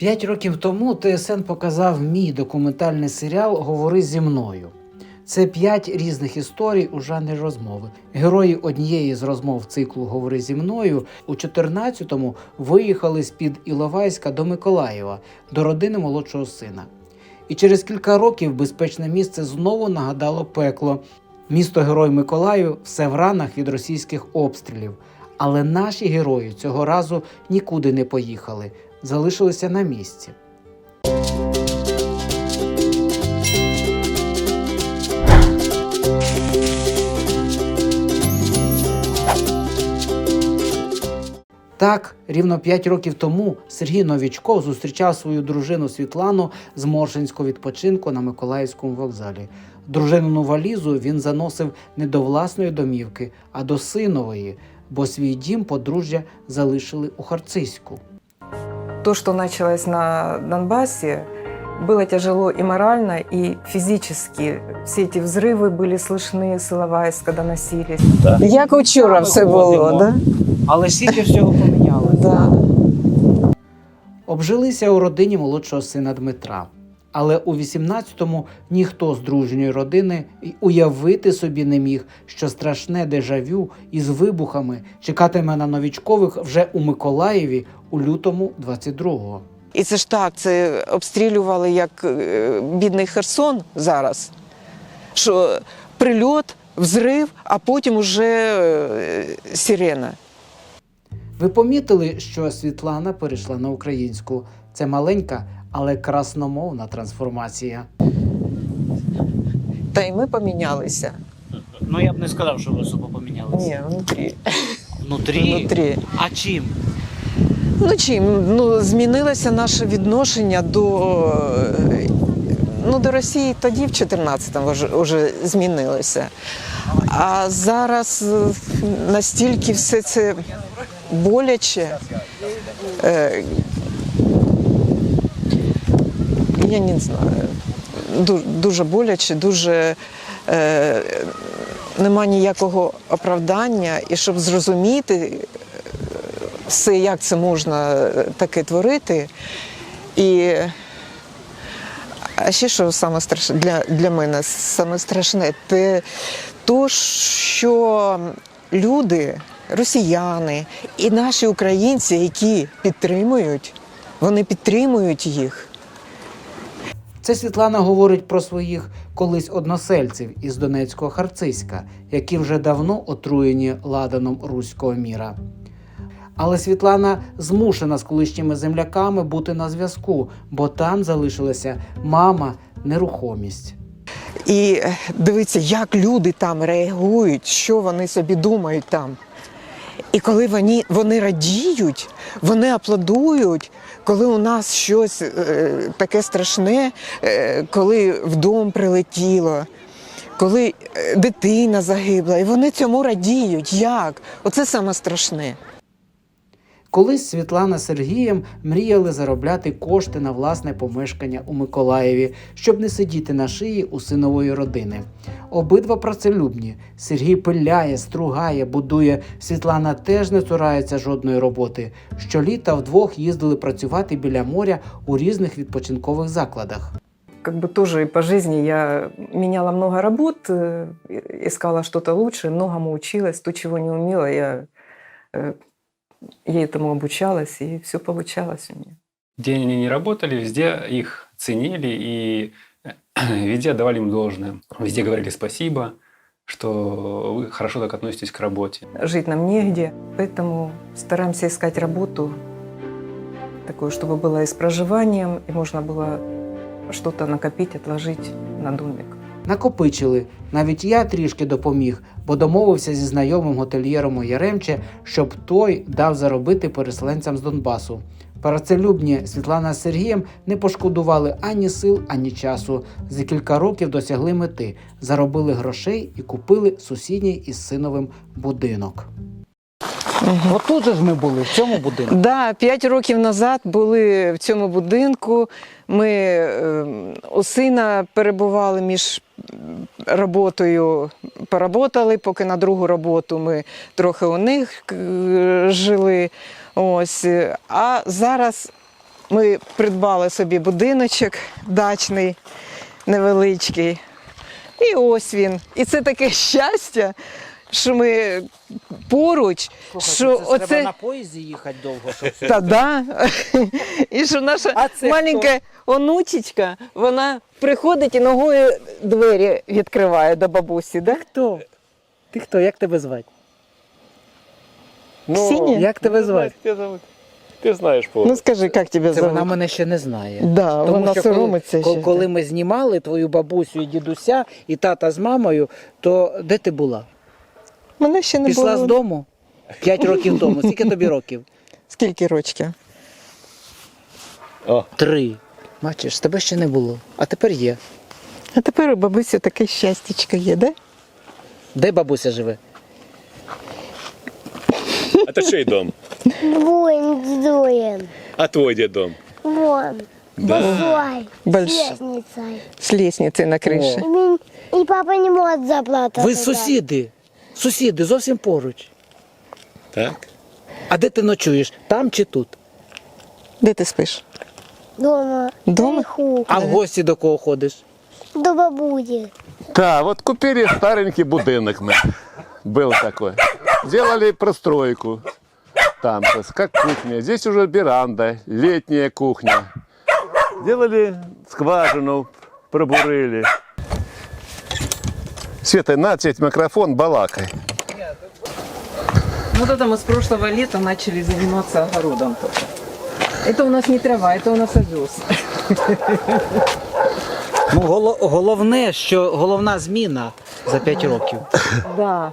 П'ять років тому ТСН показав мій документальний серіал Говори зі мною. Це п'ять різних історій у жанрі розмови. Герої однієї з розмов циклу Говори зі мною у 14-му виїхали з під Іловайська до Миколаєва до родини молодшого сина. І через кілька років безпечне місце знову нагадало пекло. Місто Герой Миколаїв все в ранах від російських обстрілів. Але наші герої цього разу нікуди не поїхали, залишилися на місці. Так, рівно 5 років тому Сергій Новічков зустрічав свою дружину Світлану з Моршинського відпочинку на Миколаївському вокзалі. Дружинину валізу він заносив не до власної домівки, а до синової, бо свій дім подружжя залишили у Харциську. То, что началось на Донбассе, было тяжело и морально, и физически. Все эти взрывы были слышны с Иловайска, доносились. Як вчора все було, да? Але скільки всього помінялося. Да. Обжилися у родині молодшого сина Дмитра. Але у 18-му ніхто з дружньої родини й уявити собі не міг, що страшне дежавю із вибухами чекатиме на новічкових вже у Миколаєві у лютому 22-го. І це ж так, це обстрілювали як е, бідний Херсон зараз. Що прильот, взрив, а потім уже е, сирена. Ви помітили, що Світлана перейшла на українську. Це маленька, але красномовна трансформація. Та й ми помінялися. Ну я б не сказав, що ви особо помінялися. Ні, внутрі. Внутрі. внутрі. А чим? Ну чим? Ну, змінилося наше відношення до, е, ну, до Росії тоді, в 14-му, вже, вже змінилося. А зараз е, настільки все це боляче. Е, я не знаю. Дуже боляче, дуже е, нема ніякого оправдання. І щоб зрозуміти, все, як це можна е, таке творити. І а ще що саме страшне для, для мене саме страшне, те то, що люди, росіяни і наші українці, які підтримують, вони підтримують їх. Це Світлана говорить про своїх колись односельців із Донецького Харциська, які вже давно отруєні ладаном руського міра. Але Світлана змушена з колишніми земляками бути на зв'язку, бо там залишилася мама, нерухомість. І е, дивіться, як люди там реагують, що вони собі думають там. І коли вони, вони радіють, вони аплодують, коли у нас щось е, таке страшне, е, коли в дом прилетіло, коли е, дитина загибла, і вони цьому радіють. Як? Оце саме страшне. Колись Світлана з Сергієм мріяли заробляти кошти на власне помешкання у Миколаєві, щоб не сидіти на шиї у синової родини. Обидва працелюбні. Сергій пиляє, стругає, будує. Світлана теж не цурається жодної роботи. Щоліта вдвох їздили працювати біля моря у різних відпочинкових закладах. Как бы тоже и по жизни я меняла много работ, э, искала что-то лучше, многому училась, то, чего не умела, я, э, я этому обучалась, и все получалось у меня. Где они не работали, везде их ценили и везде отдавали им должное. Везде говорили спасибо, что вы хорошо так относитесь к работе. Жить нам негде, поэтому стараемся искать работу такую, чтобы была и с проживанием, и можно было что-то накопить, отложить на домик. Накопичили. Навіть я трішки допоміг, бо домовився зі знайомим готельєром Яремче, щоб той дав заробити переселенцям з Донбасу. Працелюбні Світлана з Сергієм не пошкодували ані сил, ані часу. За кілька років досягли мети, заробили грошей і купили сусідній із синовим будинок. Отут ж ми були, в цьому будинку. Да, п'ять років назад були в цьому будинку. Ми е, у сина перебували між роботою, поработали, поки на другу роботу ми трохи у них е, жили. Ось. А зараз ми придбали собі будиночок дачний, невеличкий. І ось він. І це таке щастя, що ми поруч, що оце. поїзді їхати довго, щоб все. Та да. І що наша А це маленька онучечка, вона приходить і ногою двері відкриває до бабусі, да? Хто? Ти хто? Як тебе звати? Ксенія? Як тебе звати? Тебя зовут? Ты знаешь по Ну скажи, як тебе Це зовут? вона мене ще не знає. Да, вона що соромиться коли, ще. коли ми знімали твою бабусю і дідуся, і тата з мамою, то де ти була? Мене ще не Пішла було. з дому? П'ять років тому. Скільки тобі років? Скільки рочків? О, Три. Бачиш, тебе ще не було, а тепер є. А тепер у бабусі таке щастячко є, да? Де бабуся живе? это чей дом? Двоем, двоем. А твой где дом? Вон. Большой. Больш- С лестницей. З лісниці на криші. И, мен- и папа не может заплатить. Ви сусіди. Сусіди, зовсім поруч. Так. А де ти ночуєш? Там чи тут? Де ти спиш? Дома. Дома? Наверху. А в гості до кого ходиш? До бабули. Да, вот купили старенький будинок мы. Был такой. Сделали простройку. Там, то есть, как кухня. Здесь уже веранда, летняя кухня. Сделали скважину, пробурили. Света, на тебе микрофон, балакай. Вот это мы с прошлого лета начали заниматься огородом тоже. Это у нас не трава, это у нас овес. Ну, голо- головне, що головна зміна за п'ять років. Да.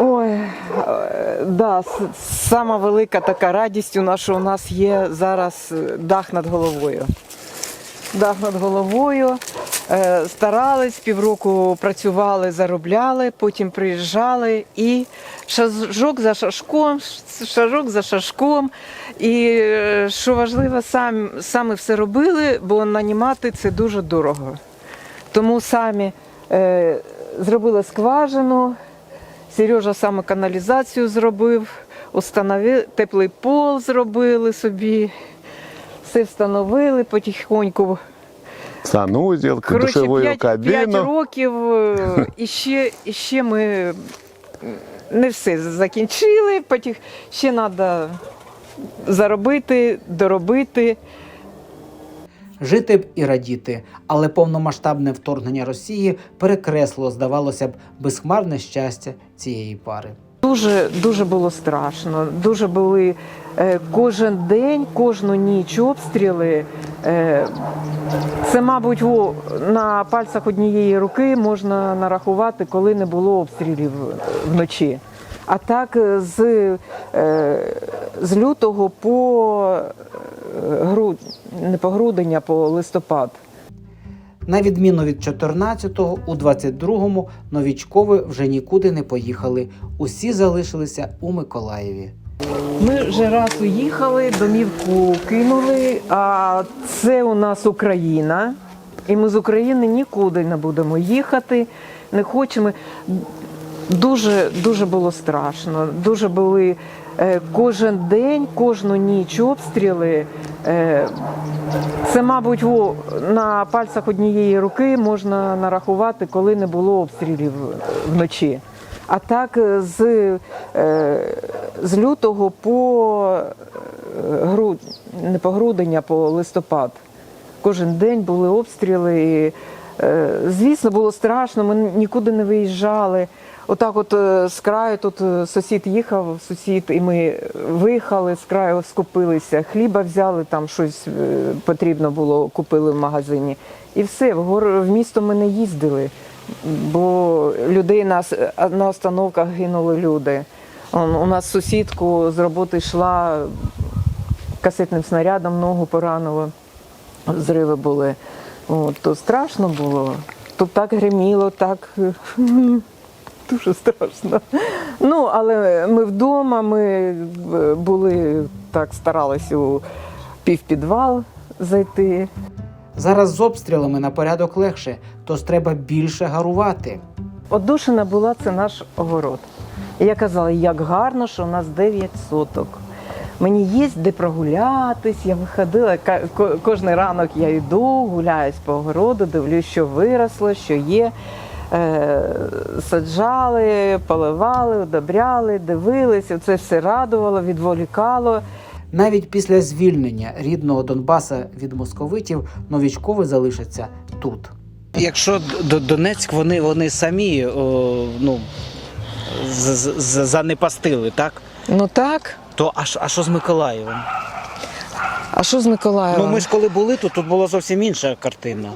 Ой, е, да, с- сама велика така радість у нас, що у нас є зараз е, дах над головою. Дах над головою. Е, Старались, півроку працювали, заробляли, потім приїжджали і шажок за шажком, шажок за шажком. І е, що важливо, сам, саме все робили, бо нанімати це дуже дорого. Тому самі е, зробили скважину, Сережа саме каналізацію зробив, установив, теплий пол зробили собі, все встановили потихоньку. Санузел, душевую 5, кабину. років е, і ще, і ще ми не все закінчили, потіх, ще треба заробити, доробити. Жити б і радіти, але повномасштабне вторгнення Росії перекреслило, здавалося б, безхмарне щастя цієї пари. Дуже дуже було страшно. Дуже були кожен день, кожну ніч обстріли. Е, це, мабуть, на пальцях однієї руки можна нарахувати, коли не було обстрілів вночі. А так е, з, е, з лютого по е, груд, не по грудень, а по листопад. На відміну від 14-го, у 22-му новічкови вже нікуди не поїхали. Усі залишилися у Миколаєві. Ми вже раз уїхали, домівку кинули, а це у нас Україна. І ми з України нікуди не будемо їхати, не хочемо. Дуже, дуже було страшно. Дуже були е, кожен день, кожну ніч обстріли. Е, це, мабуть, на пальцях однієї руки можна нарахувати, коли не було обстрілів вночі. А так е, з, е, з лютого по е, груд, не по грудень, а по листопад. Кожен день були обстріли. І, звісно, було страшно, ми нікуди не виїжджали. Отак, от з краю тут сусід їхав, сусід, і ми виїхали з краю, скупилися, хліба взяли, там щось потрібно було, купили в магазині. І все, в, гор, в місто ми не їздили, бо людей на остановках гинули люди. У нас сусідку з роботи йшла касетним снарядом, ногу поранило, зриви були. От, то страшно було. Тут так гриміло, так дуже страшно. Ну, але ми вдома, ми е, були так, старалися у півпідвал зайти. Зараз з обстрілами на порядок легше, тож треба більше гарувати. Одушина була це наш огород. Я казала, як гарно, що у нас 9 соток. Мені є де прогулятись. Я виходила кожен ранок я йду, гуляюсь по огороду, дивлюсь, що виросло, що є. Е, саджали, поливали, удобряли, дивилися. Це все радувало, відволікало. Навіть після звільнення рідного Донбаса від московитів новічкови залишаться тут. Якщо Донецьк, вони, вони самі о, ну, з- з- занепастили, так? Ну так. То а, що- а що з Миколаєвом? А що з Миколаєвом? Ну ми ж коли були тут, тут була зовсім інша картина.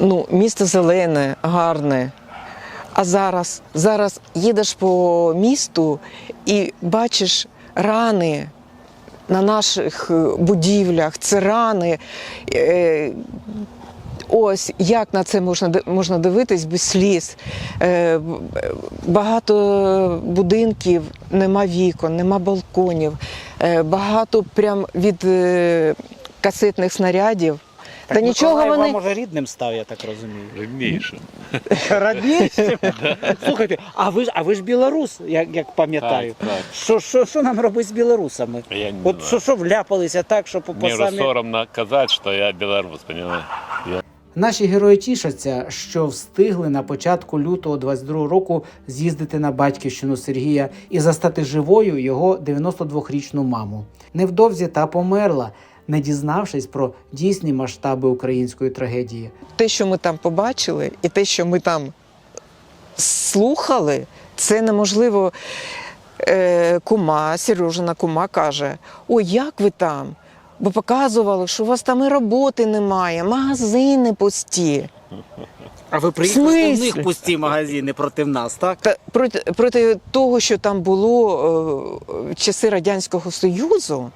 ну, місто зелене, гарне. А зараз, зараз їдеш по місту і бачиш рани на наших е, будівлях. Це рани. Е, Ось як на це можна можна дивитись без сліз. Е, Багато будинків нема вікон, нема балконів, багато прям від е, касетних снарядів. Та нічого вони. може рідним став, я так розумію. Рідніше. Радніше? Слухайте, а ви ж а ви ж білорус, як, як пам'ятаю. Так, так. Що, що, що нам робити з білорусами? Я не От знаю. що, що вляпалися так, що по, по Мне самі... соромно казать, что я белорус, понимаешь? Наші герої тішаться, що встигли на початку лютого 22 року з'їздити на батьківщину Сергія і застати живою його 92-річну маму. Невдовзі та померла, не дізнавшись про дійсні масштаби української трагедії. те, що ми там побачили, і те, що ми там слухали, це неможливо. Е, кума, Сережина кума каже: Ой, як ви там? Бо показували, що у вас там і роботи немає, магазини пусті. А ви приїхали, них них пусті магазини проти нас, так? Та проти, проти того, що там було е, в часи Радянського Союзу,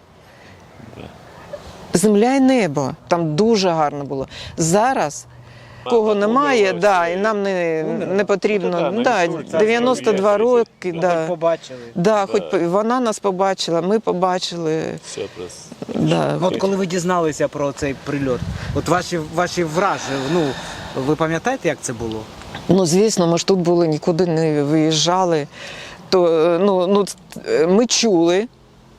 земля і небо. Там дуже гарно було. Зараз. Кого немає, да, і нам не, не потрібно. Ну, да, Ну, да, 92 роки. Хоч Да. побачили. Да, хоч Да. вона нас побачила, ми побачили. Все просто. Да. Ну, от коли ви дізналися про цей прильот, от ваші, ваші враження, ну, ви пам'ятаєте, як це було? Ну, звісно, ми ж тут були, нікуди не виїжджали. То, е, ну, ну, е, ми чули.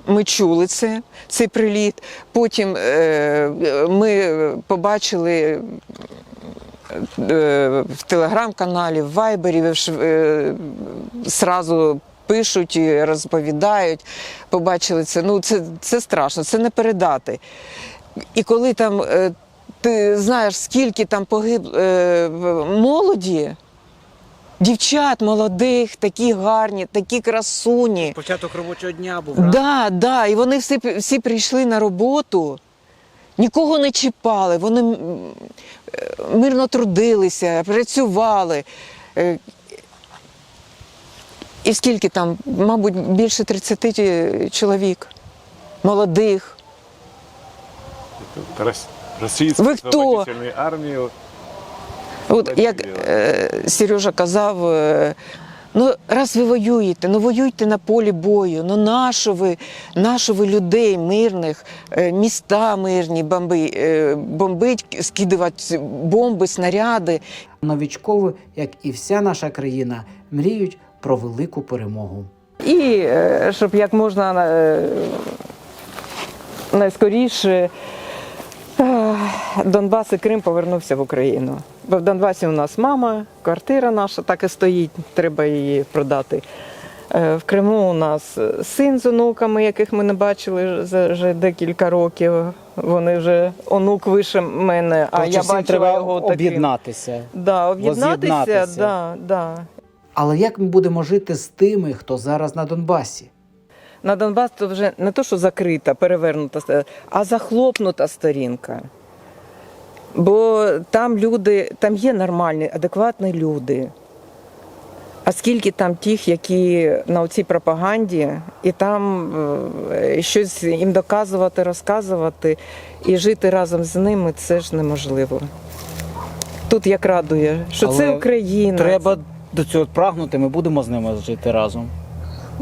Ми чули це, цей приліт. Потім е, ми побачили е, в телеграм-каналі, в Вайбері, е, зразу пишуть, і розповідають. Побачили це. Ну, це, це страшно, це не передати. І коли там е, ти знаєш, скільки там погиб е, молоді, дівчат молодих, такі гарні, такі красуні. Початок робочого дня був. Да, да, і вони всі, всі прийшли на роботу, нікого не чіпали, вони е, мирно трудилися, працювали. Е, І скільки там, мабуть, більше 30 чоловік, молодих. Вы кто? освободительную армию. От як е, Сережа казав, е, ну раз ви воюєте, ну воюйте на полі бою. Ну нащо ви, нащо ви людей мирних, е, міста мирні бомби, е, бомбить, скидувати бомби, снаряди. Новічкові, як і вся наша країна, мріють про велику перемогу. І щоб як можна найскоріше Донбас і Крим повернувся в Україну. Бо в Донбасі у нас мама, квартира наша так і стоїть, треба її продати. Е, В Криму у нас син з онуками, яких ми не бачили вже декілька років. Вони вже онук вище мене, а я бачила його таким. об'єднатися. Да, об'єднатися, да, да. Але як ми будемо жити з тими, хто зараз на Донбасі? На Донбас то вже не то, що закрита, перевернута, а захлопнута сторінка. Бо там люди, там є нормальні, адекватні люди. А скільки там тих, які на цій пропаганді, і там е, щось їм доказувати, розказувати і жити разом з ними це ж неможливо. Тут як радує, що це Україна. Треба до цього прагнути, ми будемо з ними жити разом.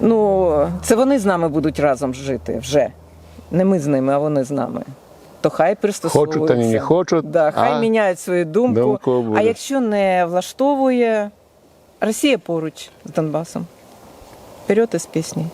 Ну, це вони з нами будуть разом жити вже. Не ми з ними, а вони з нами. То хай пристосовуються. Хочуть та не хочуть, Да, хай а міняють свою думку. думку а якщо не влаштовує, Росія поруч з Донбасом. Вперед із пісні.